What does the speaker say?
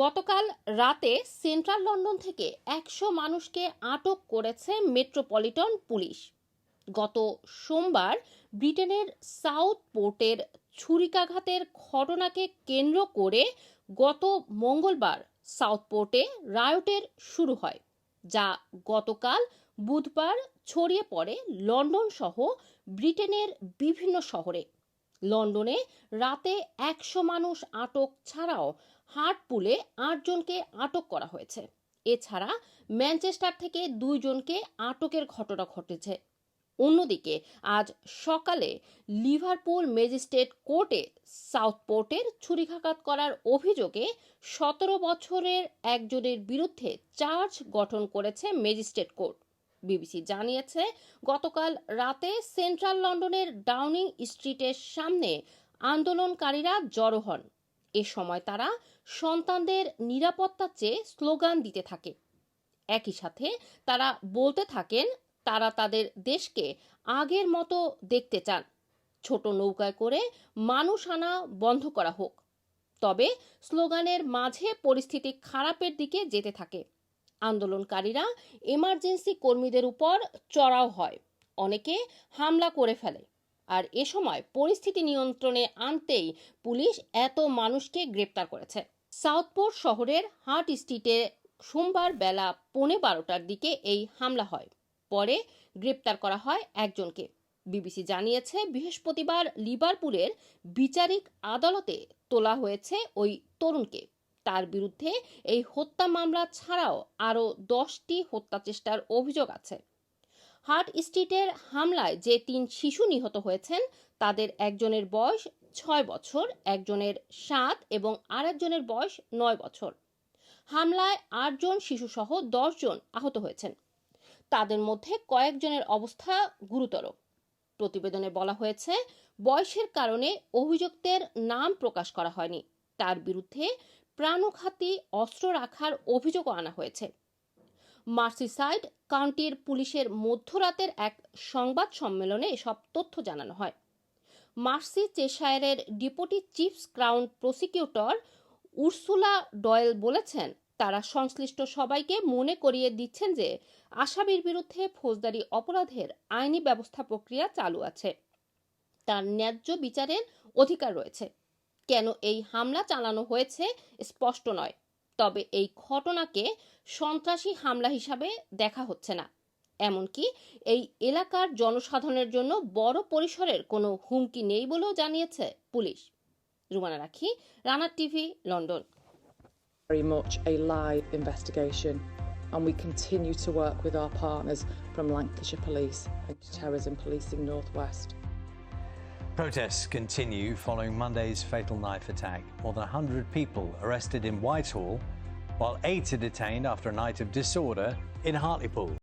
গতকাল রাতে central London থেকে একশো মানুষকে আটক করেছে মেট্রোপলিটন পুলিশ। গত সোমবার ব্রিটেনের সাউথ পোর্টের ছুরিকাঘাতের ঘটনাকে কেন্দ্র করে গত মঙ্গলবার সাউথ পোর্টে রায়টের শুরু হয়, যা গতকাল বুধবার ছড়িয়ে পড়ে লন্ডন সহ ব্রিটেনের বিভিন্ন শহরে। লন্ডনে রাতে একশো মানুষ আটক ছাড়াও হার্টপুলে আটজনকে আটক করা হয়েছে। এছাড়া ম্যানচেস্টার থেকে দুইজনকে আটকের ঘটনা ঘটেছে। অন্যদিকে আজ সকালে লিভারপুল ম্যাজিস্ট্রেট কোর্টে সাউথ পোর্টের ছুরিকাঘাত করার অভিযোগে সতেরো বছরের একজনের বিরুদ্ধে চার্জ গঠন করেছে ম্যাজিস্ট্রেট কোর্ট। বিবিসি জানিয়েছে, গতকাল রাতে সেন্ট্রাল লন্ডনের ডাউনিং স্ট্রিটের সামনে আন্দোলনকারীরা জড়ো হন। এ সময় তারা সন্তানদের নিরাপত্তা চেয়ে স্লোগান দিতে থাকে। একই সাথে তারা বলতে থাকেন, তারা তাদের দেশকে আগের মতো দেখতে চান। ছোট নৌকায় করে মানুষ আনা বন্ধ করা হোক। তবে স্লোগানের মাঝে পরিস্থিতি খারাপের দিকে যেতে থাকে। আন্দোলনকারীরা এমার্জেন্সি কর্মীদের উপর চড়াও হয়। অনেকে হামলা করে ফেলে। আর এ সময় পরিস্থিতি নিয়ন্ত্রণে আনতেই পুলিশ এত মানুষকে গ্রেপ্তার করেছে। সাউথপোর্ট শহরের হার্ট স্ট্রিটে সোমবার বেলা পৌনে বারোটার দিকে এই হামলা হয়। পরে গ্রেপ্তার করা হয় একজনকে। বিবিসি জানিয়েছে, বৃহস্পতিবার লিভারপুলের বিচারিক আদালতে তোলা হয়েছে ওই তরুণকে। তার বিরুদ্ধে এই হত্যা মামলা ছাড়াও আরও দশটি হত্যা চেষ্টার অভিযোগ আছে। হার্ট স্ট্রিটের হামলায় যে তিন শিশু নিহত হয়েছেন, তাদের একজনের বয়স ছয় বছর, একজনের সাত এবং আরেকজনের বয়স নয় বছর। হামলায় আটজন শিশুসহ দশজন আহত হয়েছেন। তাদের মধ্যে কয়েকজনের অবস্থা গুরুতর। প্রতিবেদনে বলা হয়েছে, বয়সের কারণে অভিযুক্তের নাম প্রকাশ করা হয়নি। তার বিরুদ্ধে প্রাণঘাতী অস্ত্র রাখার অভিযোগও আনা হয়েছে। মার্সিসাইড কাউন্টির পুলিশের মধ্যরাতের এক সংবাদ সম্মেলনে এসব তথ্য জানানো হয়। Mercy চেশায়ারের deputy chief crown prosecutor Ursula Doyle বলেছেন, তারা সংশ্লিষ্ট সবাইকে মনে করিয়ে দিচ্ছেন যে আসামির বিরুদ্ধে ফৌজদারি অপরাধের আইনি ব্যবস্থা প্রক্রিয়া চালু আছে। তার ন্যায্য বিচারের অধিকার রয়েছে। কেন এই হামলা চালানো হয়েছে স্পষ্ট নয় তবে এই ঘটনাকে সন্ত্রাসী হামলা হিসাবে দেখা হচ্ছে না এমনকি এই এলাকার জনসাধারণের জন্য বড় পরিসরের কোনো হুমকি নেই বলেও জানিয়েছে police Rumana Rakhi Rana TV London very much a live investigation and we continue to work with our partners from Lancashire Police and Terrorism Policing Northwest. Protests continue following Monday's fatal knife attack. More than 100 people arrested in Whitehall, while eight are detained after a night of disorder in Hartlepool.